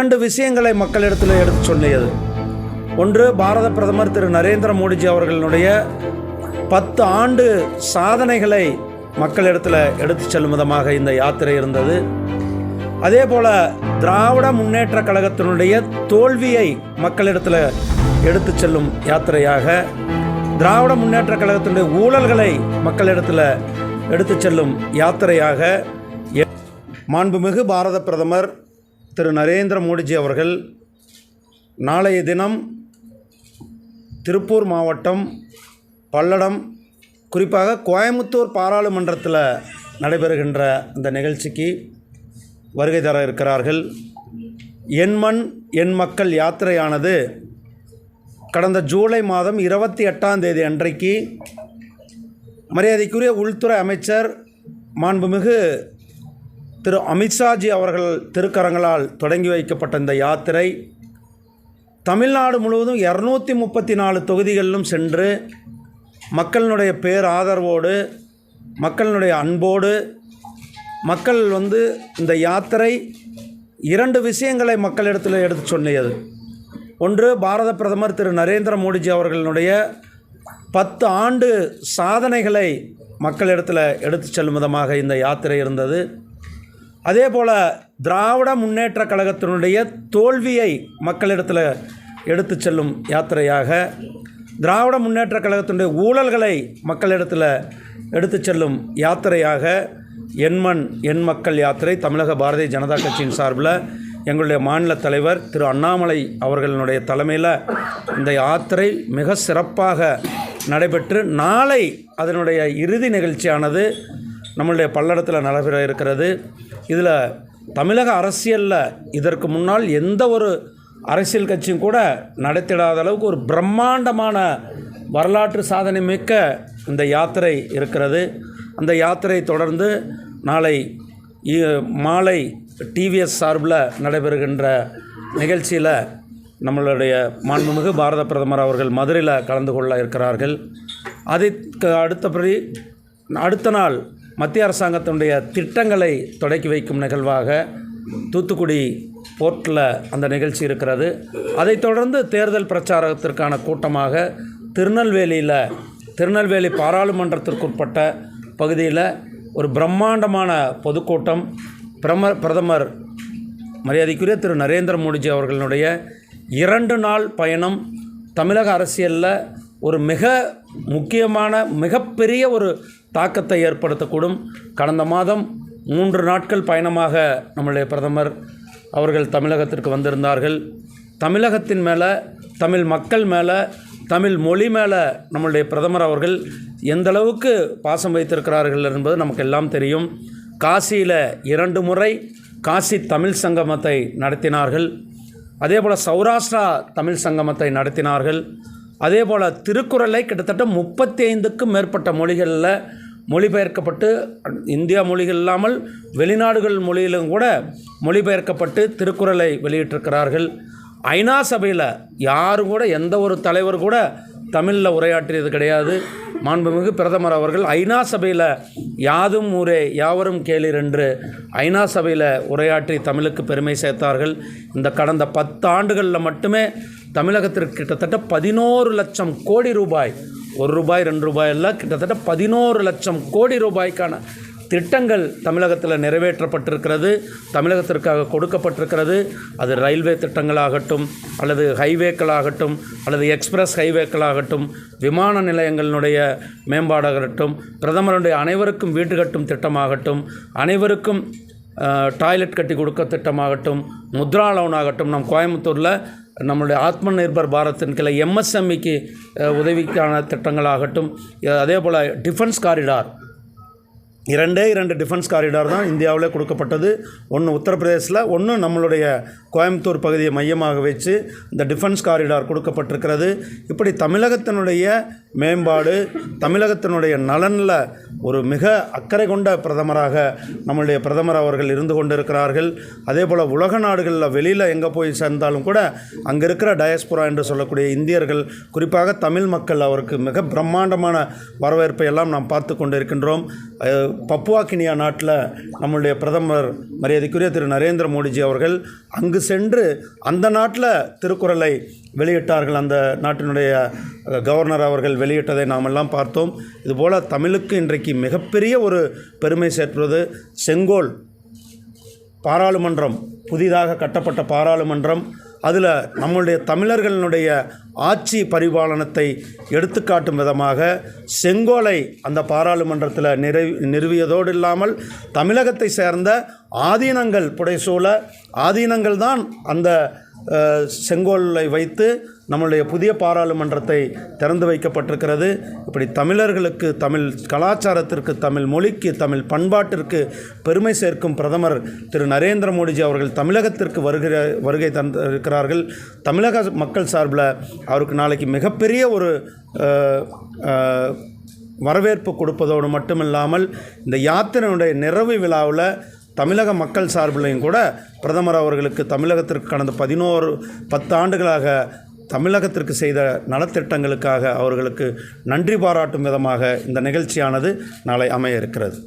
இரண்டு விஷயங்களை மக்களிடத்தில் எடுத்து சொல்லியது ஒன்று பாரத பிரதமர் திரு நரேந்திர மோடிஜி அவர்களுடைய பத்து ஆண்டு சாதனைகளை மக்களிடத்தில் எடுத்து செல்லும் விதமாக இந்த யாத்திரை இருந்தது. அதே போல திராவிட முன்னேற்ற கழகத்தினுடைய தோல்வியை மக்களிடத்தில் எடுத்து செல்லும் யாத்திரையாக திராவிட முன்னேற்ற கழகத்தினுடைய ஊழல்களை மக்களிடத்தில் எடுத்து செல்லும் யாத்திரையாக மாண்புமிகு பாரத பிரதமர் திரு நரேந்திர மோடிஜி அவர்கள் நாளைய தினம் திருப்பூர் மாவட்டம் பல்லடம் குறிப்பாக கோயமுத்தூர் பாராளுமன்றத்தில் நடைபெறுகின்ற இந்த நிகழ்ச்சிக்கு வருகை தர இருக்கிறார்கள். என் மண் என் மக்கள் யாத்திரையானது கடந்த ஜூலை மாதம் இருபத்தி எட்டாம் தேதி அன்றைக்கு மரியாதைக்குரிய உள்துறை அமைச்சர் மாண்புமிகு திரு அமித்ஷாஜி அவர்கள் திருக்கரங்களால் தொடங்கி வைக்கப்பட்ட இந்த யாத்திரை தமிழ்நாடு முழுவதும் இரநூத்தி முப்பத்தி நாலு தொகுதிகளிலும் சென்று மக்களினுடைய பேர் ஆதரவோடு மக்களினுடைய அன்போடு மக்கள் வந்து இந்த யாத்திரை இரண்டு விஷயங்களை மக்களிடத்தில் எடுத்து சொன்னியது ஒன்று பாரத பிரதமர் திரு நரேந்திர மோடிஜி அவர்களுடைய பத்து ஆண்டு சாதனைகளை மக்களிடத்தில் எடுத்து செல்லும் விதமாக இந்த யாத்திரை இருந்தது. அதே போல் திராவிட முன்னேற்ற கழகத்தினுடைய தோல்வியை மக்களிடத்தில் எடுத்து செல்லும் யாத்திரையாக திராவிட முன்னேற்ற கழகத்தினுடைய ஊழல்களை மக்களிடத்தில் எடுத்து செல்லும் யாத்திரையாக எண்மண் எண் மக்கள் யாத்திரை தமிழக பாரதிய ஜனதா கட்சியின் சார்பில் எங்களுடைய மாநில தலைவர் திரு அண்ணாமலை அவர்களுடைய தலைமையில் இந்த யாத்திரை மிக சிறப்பாக நடைபெற்று நாளை அதனுடைய இறுதி நிகழ்ச்சியானது நம்மளுடைய பல்லடத்தில் நடைபெற இருக்கிறது. இதில் தமிழக அரசியலில் இதற்கு முன்னால் எந்த ஒரு அரசியல் கட்சியும் கூட நடத்திடாத அளவுக்கு ஒரு பிரம்மாண்டமான வரலாற்று சாதனை மிக்க இந்த யாத்திரை இருக்கிறது. அந்த யாத்திரை தொடர்ந்து நாளை இ- மாலை டிவிஎஸ் சார்பில் நடைபெறுகின்ற நிகழ்ச்சியில் நம்மளுடைய மாண்புமிகு பாரத பிரதமர் அவர்கள் மதுரையில் கலந்து கொள்ள இருக்கிறார்கள். அதுக்கு அடுத்தபடி அடுத்த நாள் மத்திய அரசாங்கத்தினுடைய திட்டங்களை தொடக்கி வைக்கும் நிகழ்வாக தூத்துக்குடி போர்ட்டில் அந்த நிகழ்ச்சி இருக்கிறது. அதைத் தொடர்ந்து தேர்தல் பிரச்சாரத்திற்கான கூட்டமாக திருநெல்வேலியில் திருநெல்வேலி பாராளுமன்றத்திற்குட்பட்ட பகுதியில் ஒரு பிரம்மாண்டமான பொதுக்கூட்டம் பிரம பிரதமர் மரியாதைக்குரிய திரு நரேந்திர மோடிஜி அவர்களுடைய இரண்டு நாள் பயணம் தமிழக அரசியலில் ஒரு மிக முக்கியமான மிகப்பெரிய ஒரு தாக்கத்தை ஏற்படுத்தக்கூடும். கடந்த மாதம் மூன்று நாட்கள் பயணமாக நம்முடைய பிரதமர் அவர்கள் தமிழகத்திற்கு வந்திருந்தார்கள். தமிழகத்தின் மேலே தமிழ் மக்கள் மேலே தமிழ் மொழி மேலே நம்மளுடைய பிரதமர் அவர்கள் எந்தளவுக்கு பாசம் வைத்திருக்கிறார்கள் என்பது நமக்கு எல்லாம் தெரியும். காசியில் இரண்டு முறை காசி தமிழ் சங்கமத்தை நடத்தினார்கள். அதே போல் சௌராஷ்டிரா தமிழ் சங்கமத்தை நடத்தினார்கள். அதே போல் திருக்குறளை கிட்டத்தட்ட முப்பத்தி ஐந்துக்கும் மேற்பட்ட மொழிகளில் மொழிபெயர்க்கப்பட்டு இந்தியா மொழிகள் இல்லாமல் வெளிநாடுகள் மொழியிலும் கூட மொழிபெயர்க்கப்பட்டு திருக்குறளை வெளியிட்டிருக்கிறார்கள். ஐநா சபையில் யாரும் கூட எந்த ஒரு தலைவர் கூட தமிழில் உரையாற்றியது கிடையாது. மாண்புமிகு பிரதமர் அவர்கள் ஐநா சபையில் யாதும் ஊரே யாவரும் கேளீர் என்று ஐநா சபையில் உரையாற்றி தமிழுக்கு பெருமை சேர்த்தார்கள். இந்த கடந்த பத்து ஆண்டுகளில் மட்டுமே தமிழகத்திற்கு கிட்டத்தட்ட பதினோரு லட்சம் கோடி ரூபாய் ஒரு ரூபாய் ரெண்டு ரூபாய் எல்லாம் கிட்டத்தட்ட பதினோரு லட்சம் கோடி ரூபாய்க்கான திட்டங்கள் தமிழகத்தில் நிறைவேற்றப்பட்டிருக்கிறது. தமிழகத்திற்காக கொடுக்கப்பட்டிருக்கிறது. அது ரயில்வே திட்டங்களாகட்டும் அல்லது ஹைவேக்களாகட்டும் அல்லது எக்ஸ்பிரஸ் ஹைவேக்களாகட்டும் விமான நிலையங்களினுடைய மேம்பாடாகட்டும் பிரதமருடைய அனைவருக்கும் வீடு கட்டும் திட்டமாகட்டும் அனைவருக்கும் டாய்லெட் கட்டி கொடுக்க திட்டமாகட்டும் முத்ரா லோன் ஆகட்டும் நம் கோயம்புத்தூரில் நம்மளுடைய ஆத்ம நிர்பர் பாரத்தின் கிளை எம்எஸ்எம்இக்கு உதவிக்கான திட்டங்களாகட்டும் அதே போல் டிஃபென்ஸ் காரிடார் இரண்டே இரண்டு டிஃபென்ஸ் காரிடார் தான் இந்தியாவிலே கொடுக்கப்பட்டது. ஒன்று உத்தரப்பிரதேசில் ஒன்று நம்மளுடைய கோயம்புத்தூர் பகுதியை மையமாக வச்சு இந்த டிஃபென்ஸ் காரிடார் கொடுக்கப்பட்டிருக்கிறது. இப்படி தமிழகத்தினுடைய மேம்பாடு தமிழகத்தினுடைய நலனில் ஒரு மிக அக்கறை கொண்ட பிரதமராக நம்மளுடைய பிரதமர் அவர்கள் இருந்து கொண்டிருக்கிறார்கள். அதே போல் உலக நாடுகளில் வெளியில் எங்கே போய் சேர்ந்தாலும் கூட அங்கே இருக்கிற டயஸ்புரா என்று சொல்லக்கூடிய இந்தியர்கள் குறிப்பாக தமிழ் மக்கள் அவருக்கு மிக பிரம்மாண்டமான வரவேற்பை எல்லாம் நாம் பார்த்து கொண்டிருக்கின்றோம். பப்புவாக்கினியா நாட்டில் நம்முடைய பிரதமர் மரியாதைக்குரிய திரு நரேந்திர மோடிஜி அவர்கள் அங்கு சென்று அந்த நாட்டில் திருக்குறளை வெளியிட்டார்கள். அந்த நாட்டினுடைய கவர்னர் அவர்கள் வெளியிட்டதை நாமெல்லாம் பார்த்தோம். இதுபோல் தமிழுக்கு இன்றைக்கு மிகப்பெரிய ஒரு பெருமை சேர்ப்பது செங்கோல் பாராளுமன்றம் புதிதாக கட்டப்பட்ட பாராளுமன்றம் அதில் நம்முடைய தமிழர்களினுடைய ஆட்சி பரிபாலனத்தை எடுத்துக்காட்டும் விதமாக செங்கோலை அந்த பாராளுமன்றத்தில் நிறை நிறுவியதோடு இல்லாமல் தமிழகத்தை சேர்ந்த ஆதீனங்கள் புடைசூழ ஆதீனங்கள் தான் அந்த செங்கோலை வைத்து நம்மளுடைய புதிய பாராளுமன்றத்தை திறந்து வைக்கப்பட்டிருக்கிறது. இப்படி தமிழர்களுக்கு தமிழ் கலாச்சாரத்திற்கு தமிழ் மொழிக்கு தமிழ் பண்பாட்டிற்கு பெருமை சேர்க்கும் பிரதமர் திரு நரேந்திர மோடிஜி அவர்கள் தமிழகத்திற்கு வருகிற வருகை தந்திருக்கிறார்கள். தமிழக மக்கள் சார்பில் அவருக்கு நாளைக்கு மிகப்பெரிய ஒரு வரவேற்பு கொடுப்பதோடு மட்டுமில்லாமல் இந்த யாத்திரையுடைய நிறைவு விழாவில் தமிழக மக்கள் சார்பிலையும் கூட பிரதமர் அவர்களுக்கு தமிழகத்திற்கு கடந்த பதினோரு பத்து ஆண்டுகளாக தமிழகத்திற்கு செய்த நலத்திட்டங்களுக்காக அவர்களுக்கு நன்றி பாராட்டும் விதமாக இந்த நிகழ்ச்சியானது நாளை அமைய இருக்கிறது.